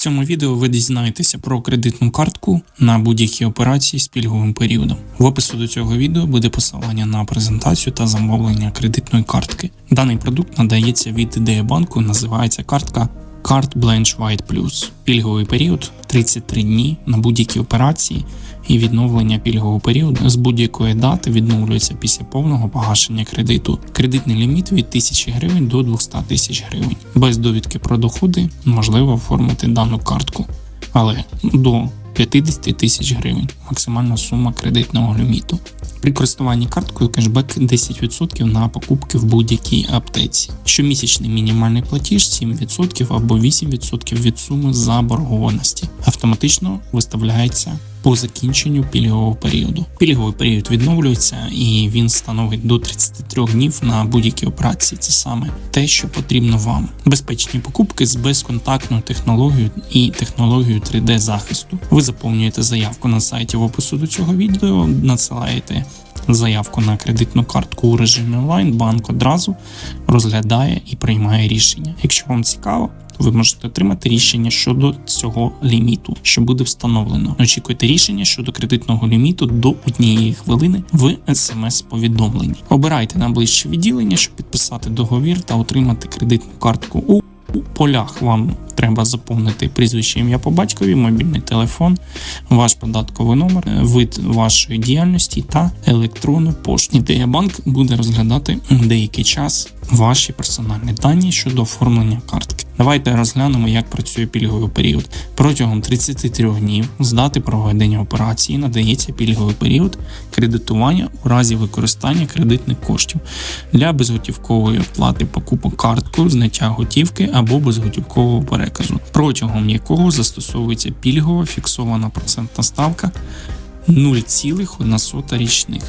цьому відео ви дізнаєтеся про кредитну картку на будь-які операції з пільговим періодом. В опису до цього відео буде посилання на презентацію та замовлення кредитної картки. Даний продукт надається від ідеї банку, називається картка Card Blanche White Plus. Пільговий період 33 дні на будь-які операції і відновлення пільгового періоду з будь-якої дати відновлюється після повного погашення кредиту. Кредитний ліміт від 1000 гривень до 200 тисяч гривень. Без довідки про доходи можливо оформити дану картку, але до 50 тисяч гривень максимальна сума кредитного ліміту. При користуванні карткою кешбек 10% на покупки в будь-якій аптеці. Щомісячний мінімальний платіж 7% або 8% від суми заборгованості. Автоматично виставляється по закінченню пільгового періоду. Пільговий період відновлюється і він становить до 33 днів на будь-які операції. Це саме те, що потрібно вам. Безпечні покупки з безконтактною технологією і технологією 3D захисту. Ви заповнюєте заявку на сайті в опису до цього відео, надсилаєте заявку на кредитну картку у режимі онлайн. Банк одразу розглядає і приймає рішення. Якщо вам цікаво. то Ви можете отримати рішення щодо цього ліміту, що буде встановлено. Очікуйте рішення щодо кредитного ліміту до однієї хвилини в смс-повідомленні. Обирайте найближче відділення, щоб підписати договір та отримати кредитну картку у у полях вам треба заповнити прізвище ім'я по батькові, мобільний телефон, ваш податковий номер, вид вашої діяльності та електронну пошту. Ідея банк буде розглядати деякий час ваші персональні дані щодо оформлення картки. Давайте розглянемо, як працює пільговий період. Протягом 33 днів з дати проведення операції надається пільговий період кредитування у разі використання кредитних коштів для безготівкової оплати покупок карткою, зняття готівки або безготівкового переказу, протягом якого застосовується пільгова фіксована процентна ставка 0,1 річних.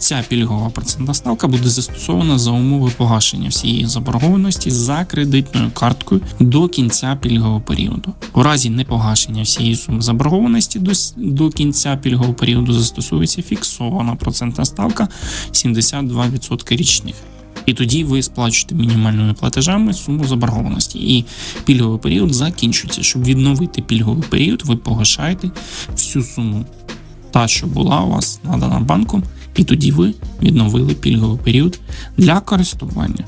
Ця пільгова процентна ставка буде застосована за умови погашення всієї заборгованості за кредитною карткою до кінця пільгового періоду. У разі непогашення всієї суми заборгованості до, до кінця пільгового періоду застосується фіксована процентна ставка 72% річних. І тоді ви сплачуєте мінімальними платежами суму заборгованості. І пільговий період закінчується. Щоб відновити пільговий період, ви погашаєте всю суму, та що була у вас надана банком, і тоді ви відновили пільговий період для користування.